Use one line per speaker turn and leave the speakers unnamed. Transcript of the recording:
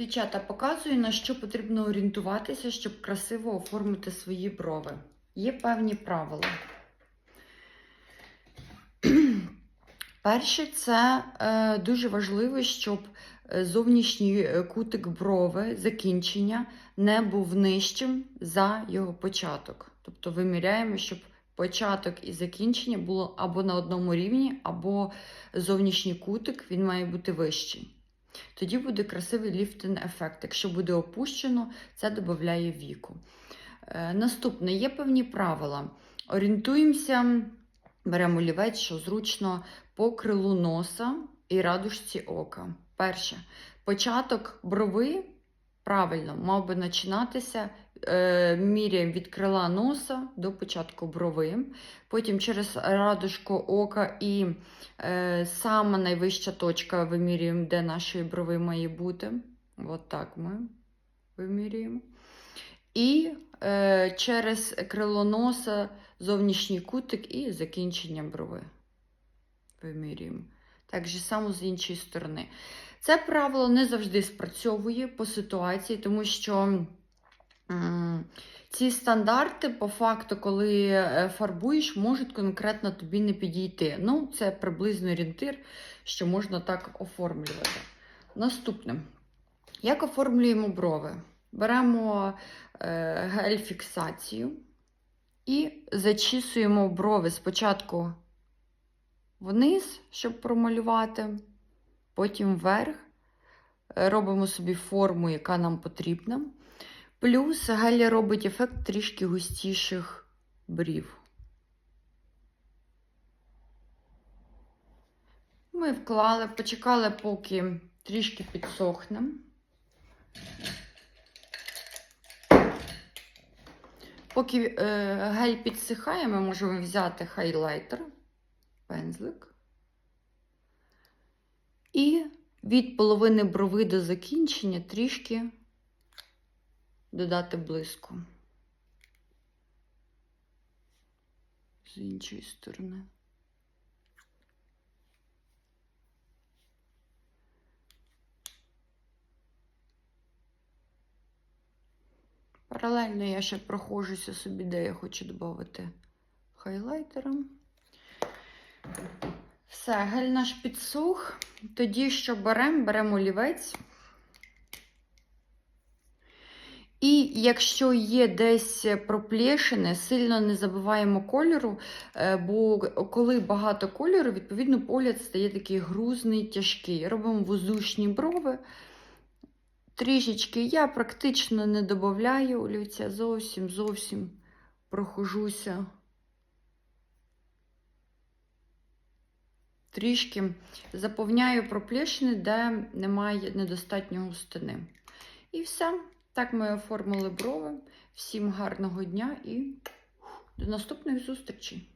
Дівчата, показую, на що потрібно орієнтуватися, щоб красиво оформити свої брови. Є певні правила. Перше, це е, дуже важливо, щоб е, зовнішній е, кутик брови, закінчення, не був нижчим за його початок. Тобто виміряємо, щоб початок і закінчення було або на одному рівні, або зовнішній кутик він має бути вищий. Тоді буде красивий ліфтинг ефект. Якщо буде опущено, це додає віку. Е, наступне є певні правила. Орієнтуємося, беремо олівець, що зручно по крилу носа і радужці ока. Перше, початок брови правильно мав би починатися. Е, міряємо від крила носа до початку брови, потім через радужку ока і е, сама найвища точка вимірюємо, де нашої брови має бути. От так ми вимірюємо. І е, через крило носа зовнішній кутик і закінчення брови. Вимірюємо. Так же само з іншої сторони. Це правило не завжди спрацьовує по ситуації, тому що ці стандарти, по факту, коли е, фарбуєш, можуть конкретно тобі не підійти. Ну, це приблизно орієнтир, що можна так оформлювати. Наступне. Як оформлюємо брови? Беремо е, гель-фіксацію і зачісуємо брови спочатку вниз, щоб промалювати, потім вверх. Робимо собі форму, яка нам потрібна. Плюс гель робить ефект трішки густіших брів. Ми вклали, почекали, поки трішки підсохне. Поки е, гель підсихає, ми можемо взяти хайлайтер, пензлик. І від половини брови до закінчення трішки додати блиску. З іншої сторони. Паралельно я ще проходжуся собі, де я хочу додати хайлайтером. Все, гель наш підсух. Тоді що беремо? Беремо олівець. І якщо є десь проплешини, сильно не забуваємо кольору, е, бо коли багато кольору, відповідно, погляд стає такий грузний, тяжкий. Робимо воздушні брови. Трішечки я практично не додаю олівця, зовсім зовсім прохожуся. Трішки заповняю проплішини, де немає недостатньо густини. І все. Так ми оформили брови. Всім гарного дня і до наступних зустрічей!